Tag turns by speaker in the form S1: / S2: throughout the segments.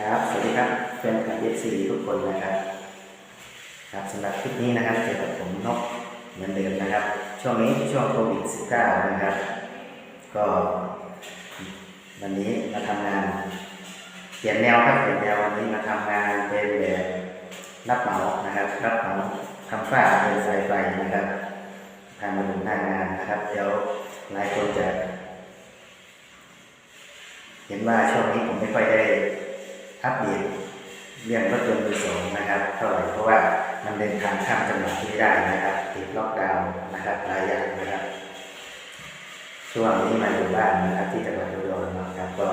S1: ครับ สวัสดีครับแฟนคลับเอฟซีทุกคนนะครับ ครับสำหรับคลิปนี้นะครับเจอกับผมนกเหมือนเดิมนะครับ ช่วงนี้ช่วงโควิด -19 นะครับ ก็ วันนี้มาทำงาน เปลี่ยนแนวครับเปลี่ยนแนววันนี้มาทำงานเป็นแบบรับเหมานะครับรับเหมาทำฝ้าเป็นสายไฟนะครับทางมาดูหน้างานนะครับ เดี๋ยวหลายคนจะ เห็นว่าช่วงนี้ผมไม่ค่อยได้ อัปเดตเรื่องรถยนต์มือสองนะครับเท่าไหร่เพราะว่ามันเดินทางข้ามจังหวัดที่ไม่ได้นะครับติดล็อกดาวน์นะครับหลายอย่างนะครับช่วงนี้มาอยู่บ้านนะครับที่จังหวัดอุดรนะครับก็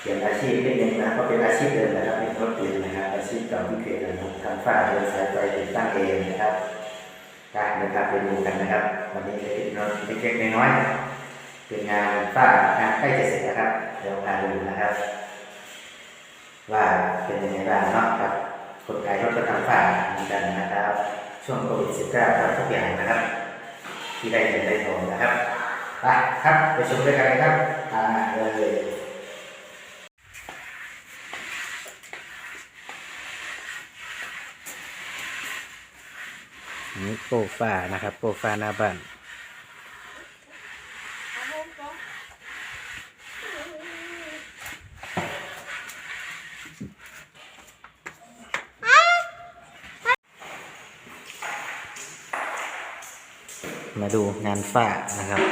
S1: เปลี่ยนอาชีพนิดนึงนะก็เป็นอาชีพเดิมนะครับเป็นรถยนต์นะครับ อาชีพเก่าที่เคยทำทำฝ้าเดินสายไฟติดตั้งเองนะครับการเดินทางไปดูกันนะครับ วันนี้เล็กน้อยเล็กๆน้อยๆเป็นงานฝ้างานใกล้จะเสร็จแล้วครับเดี๋ยวพาดูนะครับ ว่าเป็นยังไงบ้างเนาะครับคนไทยเขาก็ทำฝ้าเหมือนกันนะครับ ช่วงโควิด19ทำทุกอย่างนะครับ ที่ได้เงินได้ทองนะครับไปครับไปชมด้วยกันเลยครับอ่าเลยนี่โปรฟ้านะครับ โปรฟ้าหน้าบ้าน มาดูงานฝ้านะครับ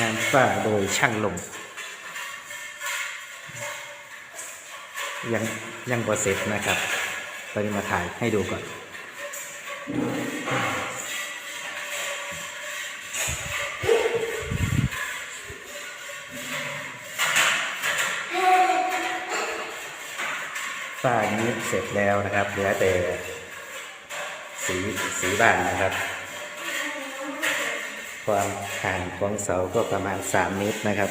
S1: งานฝ้าโดยช่างลง ยังยังบ่เสร็จนะครับตอนนี้มาถ่ายให้ดูก่อน ฝ้านี้เสร็จแล้วนะครับเหลือแต่สีสีบ้านนะครับ ความห่างของเสาก็ประมาณ 3 เมตรนะครับ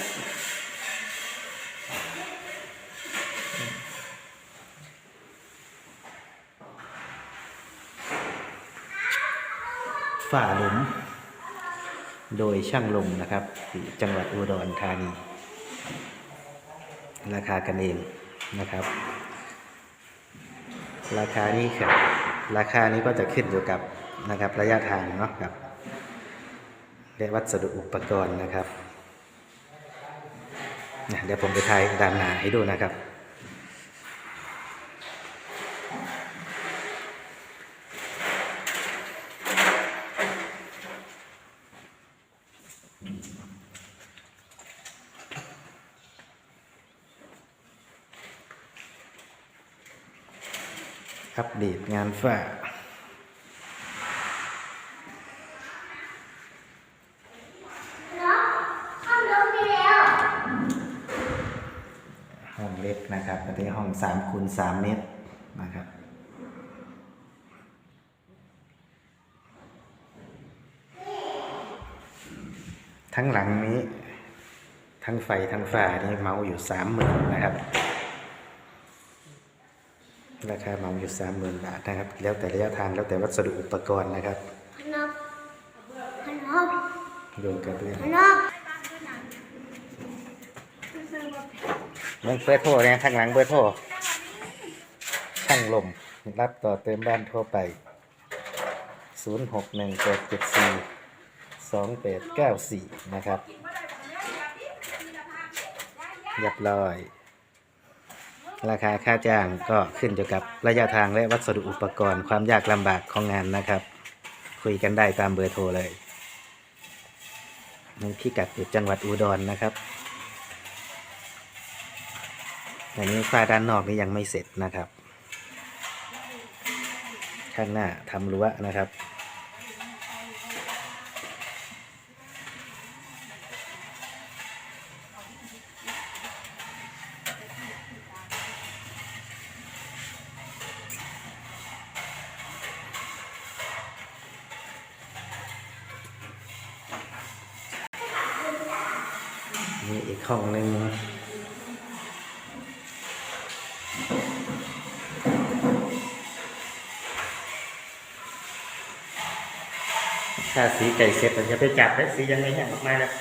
S1: ฝ้าหลุม โดยช่างลงนะครับจังหวัดอุดรธานีราคากันเองนะครับ ราคานี้ครับราคานี้ก็จะขึ้นอยู่กับนะครับระยะทางเนาะครับและวัสดุอุปกรณ์นะครับเดี๋ยวผมไปถ่ายด้านหน้าให้ดูนะครับ อัปเดตงานฝ้า ห้องเล็กนะครับอันนี้ห้องสามคูณสามเมตรนะครับทั้งหลังนี้ ทั้งไฟทั้งฝ้านี่เมาอยู่สามหมื่นนะครับ ราคาเหมาอยู่สามหมื่นบาทนะครับ แล้วแต่ระยะทางแล้วแต่วัสดุอุปกรณ์นะครับ
S2: พันนบพันนบ
S1: รวมกับเรื่อง
S2: พันนบ
S1: มันเบอร์โทรเนี่ยทางหลังเบอร์โทรช่างลมรับต่อเติมบ้านทั่วไป 0 6 1 8 7 4 2 8 9 4 นะครับเรียบร้อย ราคาค่าจ้างก็ขึ้นอยู่กับระยะทางและวัสดุอุปกรณ์ความยากลำบากของงานนะครับ คุยกันได้ตามเบอร์โทรเลยนี่พิกัดอยู่จังหวัดอุดรนะครับอันนี้ฝ้าด้านนอกนี่ยังไม่เสร็จนะครับ ข้างหน้าทำรั้วนะครับ นี่อีกห้องหนึ่งถ้าสีไก่เสร็จเราจะไปจับแล้วสียังไม่แห้งออกมาเลย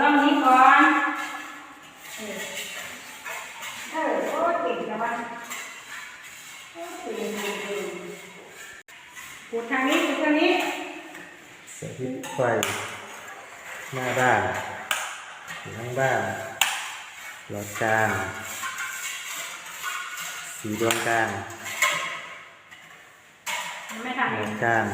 S3: ร่องนี้ก่อนเออเออโอ้เก่งนะวะโอ้เก่งเก่งเก่งขุดทางนี้ขุดทางนี้
S1: สวิตช์ไฟหน้าบ้านอยู่ข้างบ้านหลอดกลางสีดวงกลาง
S3: ไม่ทำ
S1: ห
S3: เอ
S1: ลองดกลาง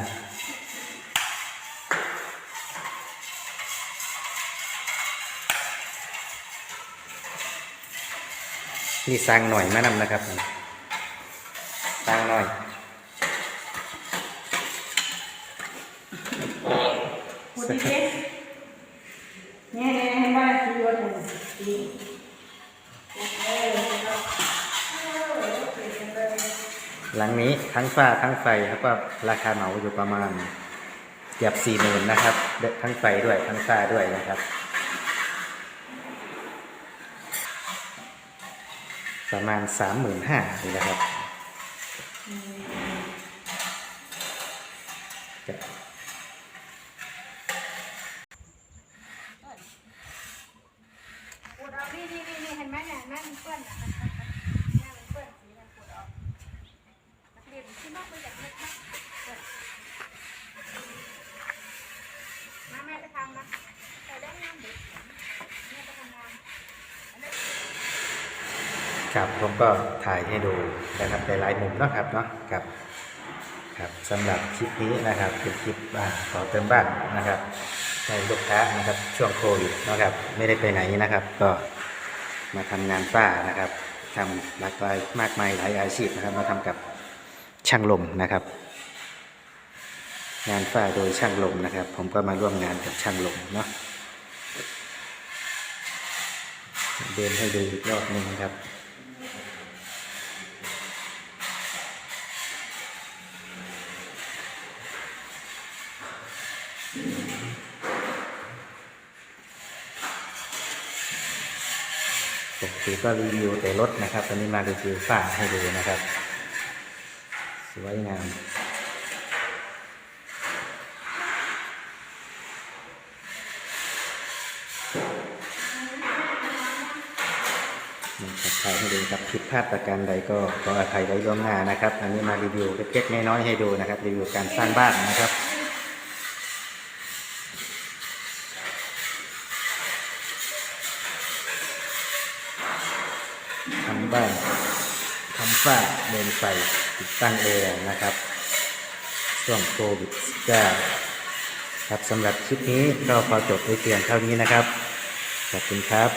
S1: นี่สร้างหน่อยมานำนะครับสร้างหน่อย
S3: ขุดดีๆเนี่ยเนี่ยเห็นว่าสีวัดหนึ่งสีขุดเลยเออเก่งจังเลย
S1: หลังนี้ทั้งฝ้าทั้งไฟแล้วก็ราคาเหมาอยู่ประมาณเกือบสี่หมื่นนะครับเดทั้งไฟด้วยทั้งฝ้าด้วยนะครับ ประมาณสามหมื่นห้านี่นะครับ
S3: อุดเอานี่นี่นี่นี่เห็นไหมเนี่ยแม่มันเปื้อนอะแม่มันเปื้อนสีมันขุดออกนักเรียนที่นอกไปอยากเล็กมากเปื้อนมาแม่ไปทำนะใส่ได้งามดิแม่ไปทำงาน
S1: ครับ ผมก็ถ่ายให้ดูนะครับในหลายมุมนะครับเนาะครับครับสำหรับคลิปนี้นะครับเป็นคลิปบ้านขอเติมบ้านนะครับให้ลูกค้านะครับช่วงโควิดนะครับไม่ได้ไปไหนนะครับ ก็มาทำงานฝ้านะครับทำหลากหลายมากมายหลายอาชีพนะครับมาทำกับช่างลมนะครับ งานฝ้าโดยช่างลมนะครับ ผมก็มาร่วมงานกับช่างลมเนาะเดินให้ดูอีกรอบหนึ่งครับ ปกติก็รีวิวแต่รถนะครับวันนี้มารีวิวฝ้าให้ดูนะครับ สวยงามนะครับถ่ายให้ดูครับผิดพลาดประการใดก็ขออภัยไว้ล่วงหน้านะครับ อันนี้มารีวิวเล็กๆน้อยๆให้ดูนะครับ รีวิวการสร้างบ้านนะครับ ทำบ้านทำฝ้าเมนไฟติดตั้งเองนะครับช่วงโควิด19ครับสำหรับคลิปนี้ก็พอจบในเพียงเท่านี้นะครับ ขอบคุณครับ